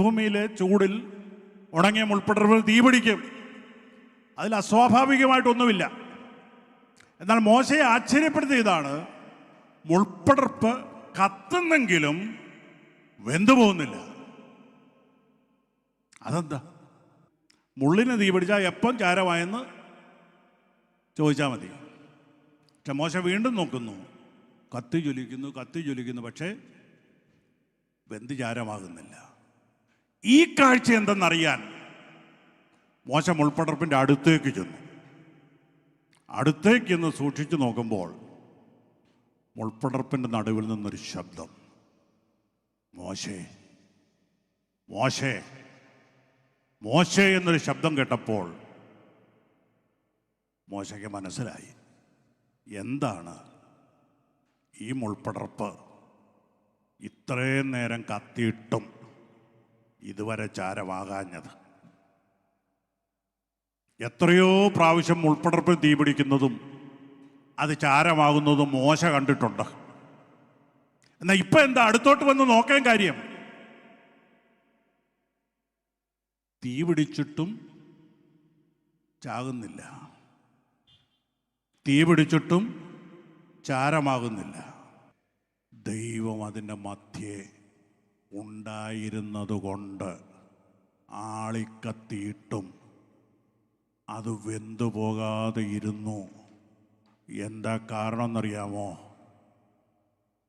ഭൂമിയിലെ ചൂടിൽ ഉണങ്ങിയ മുൾപ്പടർവ് തീപിടിക്കും. അതിൽ അസ്വാഭാവികമായിട്ടൊന്നുമില്ല. എന്നാൽ മോശയെ ആശ്ചര്യപ്പെടുത്തിയതാണ് മുൾപ്പടർപ്പ് കത്തുന്നെങ്കിലും വെന്തു പോകുന്നില്ല. അതെന്താ? മുള്ളിന് തീപിടിച്ചാൽ എപ്പം ചാരമായെന്ന് ചോദിച്ചാൽ മതി. പക്ഷെ മോശ വീണ്ടും നോക്കുന്നു. കത്തി ജ്വലിക്കുന്നു കത്തി ജ്വലിക്കുന്നു പക്ഷേ വെന്ത് ചാരമാകുന്നില്ല. ഈ കാഴ്ച എന്തെന്നറിയാൻ മോശം ഉൾപ്പടർപ്പിന്റെ അടുത്തേക്ക് ചെന്നു. അടുത്തേക്ക് എന്ന് സൂക്ഷിച്ചു നോക്കുമ്പോൾ മുൾപ്പടർപ്പിന്റെ നടുവിൽ നിന്നൊരു ശബ്ദം. മോശേ മോശേ മോശേ എന്നൊരു ശബ്ദം കേട്ടപ്പോൾ മോശയ്ക്ക് മനസ്സിലായി. എന്താണ് ഈ മുൾപ്പടർപ്പ് ഇത്രയും നേരം കത്തിയിട്ടും ഇതുവരെ ചാരമാകാഞ്ഞത് എത്രയോ പ്രാവശ്യം മുൾപ്പടർപ്പിൽ തീ പിടിക്കുന്നതും അത് ചാരമാകുന്നതും മോശ കണ്ടിട്ടുണ്ട്. എന്നാൽ ഇപ്പൊ എന്താ? അടുത്തോട്ട് വന്ന് നോക്കാൻ കാര്യം. തീ പിടിച്ചിട്ടും ചാകുന്നില്ല. തീ പിടിച്ചിട്ടും ചാരമാകുന്നില്ല. ദൈവം അതിന്റെ മധ്യേ ഉണ്ടായിരുന്നതുകൊണ്ട് ആളിക്കത്തിയിട്ടും അത് വെന്തു പോകാതെ ഇരുന്നു. എന്താ കാരണം എന്നറിയാമോ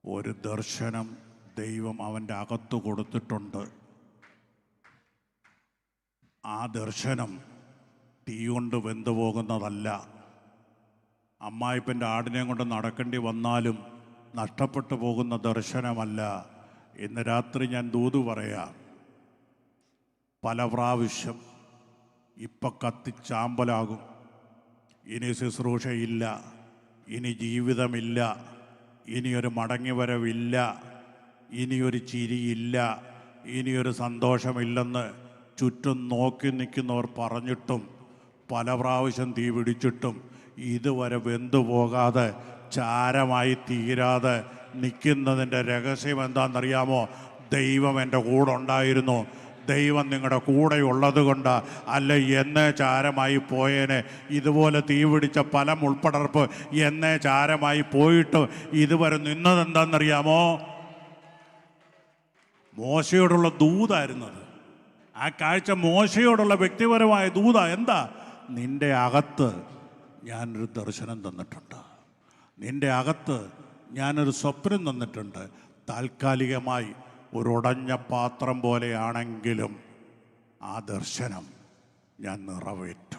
ഒരു ദർശനം ദൈവം അവന്റെ അകത്ത് കൊടുത്തിട്ടുണ്ട്. ആ ദർശനം തീ കൊണ്ട് വെന്തു പോകുന്നതല്ല. അമ്മായിപ്പന്റെ ആടിനെയും കൊണ്ട് നടക്കേണ്ടി വന്നാലും നഷ്ടപ്പെട്ടു പോകുന്ന ദർശനമല്ല. ഇന്ന് രാത്രി ഞാൻ ദൂതു പറയാം പല പ്രാവശ്യം ഇപ്പം കത്തിച്ചാമ്പലാകും. ഇനി ശുശ്രൂഷയില്ല ഇനി ജീവിതമില്ല ഇനിയൊരു മടങ്ങിവരവില്ല ഇനിയൊരു ചിരിയില്ല ഇനിയൊരു സന്തോഷമില്ലെന്ന് ചുറ്റും നോക്കി നിൽക്കുന്നവർ പറഞ്ഞിട്ടും പല പ്രാവശ്യം തീ പിടിച്ചിട്ടും ഇതുവരെ വെന്തു പോകാതെ ചാരമായി തീരാതെ നിൽക്കുന്നതിന്റെ രഹസ്യം എന്താണെന്നറിയാമോ? ദൈവം എന്റെ കൂടെ ഉണ്ടായിരുന്നു. ദൈവം നിങ്ങളുടെ കൂടെ ഉള്ളത് കൊണ്ട് അല്ല എന്നേ ചാരമായി പോയേനെ. ഇതുപോലെ തീ പിടിച്ച പല മുൾപ്പടർപ്പ് എന്നേ ചാരമായി പോയിട്ട് ഇതുവരെ നിന്നതെന്താണെന്നറിയാമോ? മോശയോടുള്ള ദൂതായിരുന്നത്. ആ കാഴ്ച മോശയോടുള്ള വ്യക്തിപരമായ ദൂത. എന്താ? നിന്റെ അകത്ത് ഞാനൊരു ദർശനം തന്നിട്ടുണ്ട്. നിന്റെ അകത്ത് ഞാനൊരു സ്വപ്നം തന്നിട്ടുണ്ട്. താൽക്കാലികമായി ഒരു ഉടഞ്ഞ പാത്രം പോലെയാണെങ്കിലും ആ ദർശനം ഞാൻ നിറവേറ്റും.